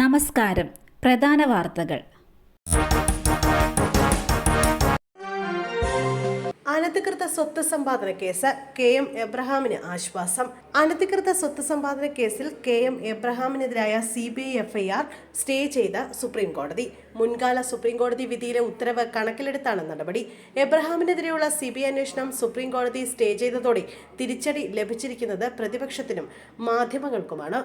നമസ്കാരം. പ്രധാന വാർത്തകൾ. അനധികൃത സ്വത്ത് സമ്പാദന കേസ് കെ എം എബ്രഹാമിന് ആശ്വാസം. അനധികൃത സ്വത്ത് സമ്പാദന കേസിൽ K M എബ്രഹാമിനെതിരായ C B I FIR stay ചെയ്ത സുപ്രീം കോടതി. മുൻകാല സുപ്രീം കോടതി വിധിയിലെ ഉത്തരവ് കണക്കിലെടുത്താണ് നടപടി. എബ്രഹാമിനെതിരെയുള്ള സി ബി ഐ അന്വേഷണം സുപ്രീം കോടതി സ്റ്റേ ചെയ്തതോടെ തിരിച്ചടി ലഭിച്ചിരിക്കുന്നത് പ്രതിപക്ഷത്തിനും മാധ്യമങ്ങൾക്കുമാണ്.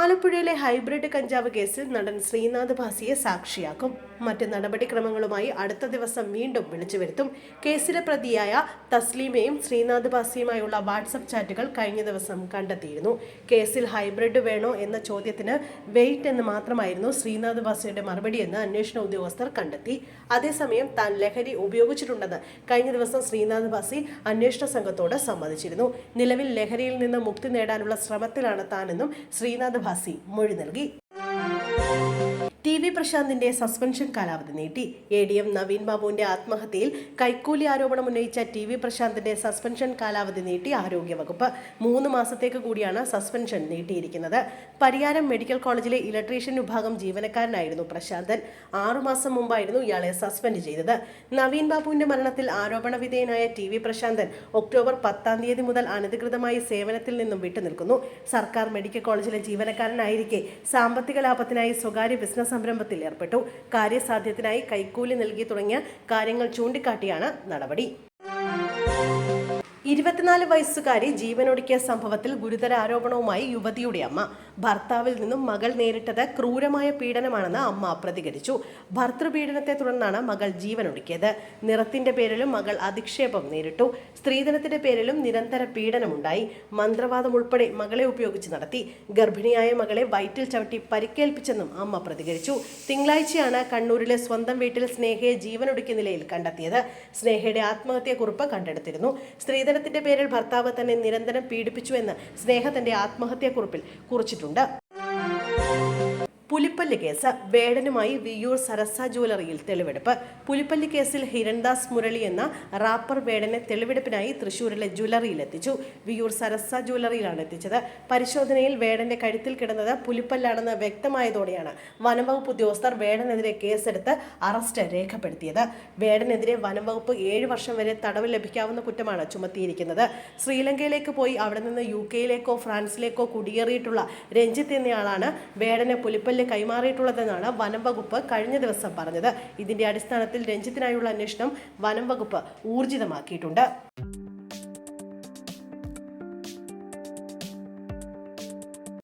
ആലപ്പുഴയിലെ ഹൈബ്രിഡ് കഞ്ചാവ് കേസിൽ നടൻ ശ്രീനാഥ് ഭാസിയെ സാക്ഷിയാക്കും. മറ്റ് നടപടിക്രമങ്ങളുമായി അടുത്ത ദിവസം വീണ്ടും വിളിച്ചു വരുത്തും. കേസിലെ പ്രതിയായ തസ്ലീമയും ശ്രീനാഥ് ഭാസിയുമായുള്ള വാട്സപ്പ് ചാറ്റുകൾ കഴിഞ്ഞ ദിവസം കണ്ടെത്തിയിരുന്നു. കേസിൽ ഹൈബ്രിഡ് വേണോ എന്ന ചോദ്യത്തിന് വെയിറ്റ് എന്ന് മാത്രമായിരുന്നു ശ്രീനാഥ് ഭാസിയുടെ മറുപടിയെന്ന് അന്വേഷണ ഉദ്യോഗസ്ഥർ കണ്ടെത്തി. അതേസമയം താൻ ലഹരി ഉപയോഗിച്ചിട്ടുണ്ടെന്ന് കഴിഞ്ഞ ദിവസം ശ്രീനാഥ് ഭാസി അന്വേഷണ സംഘത്തോട് സമ്മതിച്ചിരുന്നു. നിലവിൽ ലഹരിയിൽ നിന്ന് മുക്തി നേടാനുള്ള ശ്രമത്തിലാണ് താനെന്നും ശ്രീനാഥ് ഭാസി മൊഴി നൽകി ടി വി പ്രശാന്തിന്റെ സസ്പെൻഷൻ കാലാവധി നീട്ടി. എ ഡി എം നവീൻ ബാബുവിന്റെ ആത്മഹത്യയിൽ കൈക്കൂലി ആരോപണം ഉന്നയിച്ച ടി വി പ്രശാന്തിന്റെ സസ്പെൻഷൻ കാലാവധി നീട്ടി ആരോഗ്യവകുപ്പ്. മൂന്ന് മാസത്തേക്ക് കൂടിയാണ് സസ്പെൻഷൻ നീട്ടിയിരിക്കുന്നത്. പരിയാരം മെഡിക്കൽ കോളേജിലെ ഇലക്ട്രീഷ്യൻ വിഭാഗം ജീവനക്കാരനായിരുന്നു പ്രശാന്തൻ. ആറുമാസം മുമ്പായിരുന്നു ഇയാളെ സസ്പെൻഡ് ചെയ്തത്. നവീൻ ബാബുവിന്റെ മരണത്തിൽ ആരോപണ വിധേയനായ ടി വി പ്രശാന്തൻ ഒക്ടോബർ പത്താം തീയതി മുതൽ അനധികൃതമായി സേവനത്തിൽ നിന്നും വിട്ടുനിൽക്കുന്നു. സർക്കാർ മെഡിക്കൽ കോളേജിലെ ജീവനക്കാരനായിരിക്കെ സാമ്പത്തിക ലാഭത്തിനായി സ്വകാര്യ ബിസിനസ് സംരംഭത്തിൽ ഏർപ്പെട്ടു. കാര്യസാധ്യത്തിനായി കൈക്കൂലി നൽകി തുടങ്ങിയ കാര്യങ്ങൾ ചൂണ്ടിക്കാട്ടിയാണ് നടപടി. ഇരുപത്തിനാല് വയസ്സുകാരി ജീവനൊടുക്കിയ സംഭവത്തിൽ ഗുരുതര ആരോപണവുമായി യുവതിയുടെ അമ്മ. ഭർത്താവിൽ നിന്നും മകൾ നേരിട്ടത് ക്രൂരമായ പീഡനമാണെന്ന് അമ്മ പ്രതികരിച്ചു. ഭർത്തൃപീഡനത്തെ തുടർന്നാണ് മകൾ ജീവനൊടുക്കിയത്. നിറത്തിന്റെ പേരിലും മകൾ അധിക്ഷേപം നേരിട്ടു. സ്ത്രീധനത്തിന്റെ പേരിലും നിരന്തര പീഡനമുണ്ടായി. മന്ത്രവാദം ഉൾപ്പെടെ മകളെ ഉപയോഗിച്ച് നടത്തി. ഗർഭിണിയായ മകളെ വയറ്റിൽ ചവിട്ടി പരിക്കേൽപ്പിച്ചെന്നും അമ്മ പ്രതികരിച്ചു. തിങ്കളാഴ്ചയാണ് കണ്ണൂരിലെ സ്വന്തം വീട്ടിൽ സ്നേഹയെ ജീവനൊടുക്കിയ നിലയിൽ കണ്ടെത്തിയത്. സ്നേഹയുടെ ആത്മഹത്യക്കുറിപ്പ് കണ്ടെടുത്തിരുന്നു. സ്ത്രീധനത്തിന്റെ പേരിൽ ഭർത്താവ് തന്നെ നിരന്തരം പീഡിപ്പിച്ചുവെന്ന് സ്നേഹ തന്റെ ആത്മഹത്യക്കുറിപ്പിൽ കുറിച്ചിട്ടുണ്ട്. ഉണ്ട് പുലിപ്പല്ല് കേസ് വേടനുമായി വിയൂർ സരസ ജ്വല്ലറിയിൽ തെളിവെടുപ്പ്. പുലിപ്പല്ല് കേസിൽ ഹിരൺദാസ് മുരളി എന്ന റാപ്പർ വേടനെ തെളിവെടുപ്പിനായി തൃശൂരിലെ ജ്വല്ലറിയിൽ എത്തിച്ചു വിയൂർ സരസ ജ്വല്ലറിയിലാണ് എത്തിച്ചത്. പരിശോധനയിൽ വേടന്റെ കഴുത്തിൽ കിടന്നത് പുലിപ്പല്ലാണെന്ന് വ്യക്തമായതോടെയാണ് വനംവകുപ്പ് ഉദ്യോഗസ്ഥർ വേടനെതിരെ കേസെടുത്ത് അറസ്റ്റ് രേഖപ്പെടുത്തിയത്. വേടനെതിരെ വനംവകുപ്പ് ഏഴ് വർഷം വരെ തടവ് ലഭിക്കാവുന്ന കുറ്റമാണ് ചുമത്തിയിരിക്കുന്നത്. ശ്രീലങ്കയിലേക്ക് പോയി അവിടെ നിന്ന് യു കെയിലേക്കോ ഫ്രാൻസിലേക്കോ കുടിയേറിയിട്ടുള്ള രഞ്ജിത്ത് എന്നയാളാണ് വേടനെ പുലിപ്പല്ല് കൈമാറിയിട്ടുള്ളതെന്നാണ് വനം വകുപ്പ് കഴിഞ്ഞ ദിവസം പറഞ്ഞത്. ഇതിന്റെ അടിസ്ഥാനത്തിൽ രഞ്ജിത്തിനായുള്ള അന്വേഷണം വനം വകുപ്പ് ഊർജിതമാക്കിയിട്ടുണ്ട്.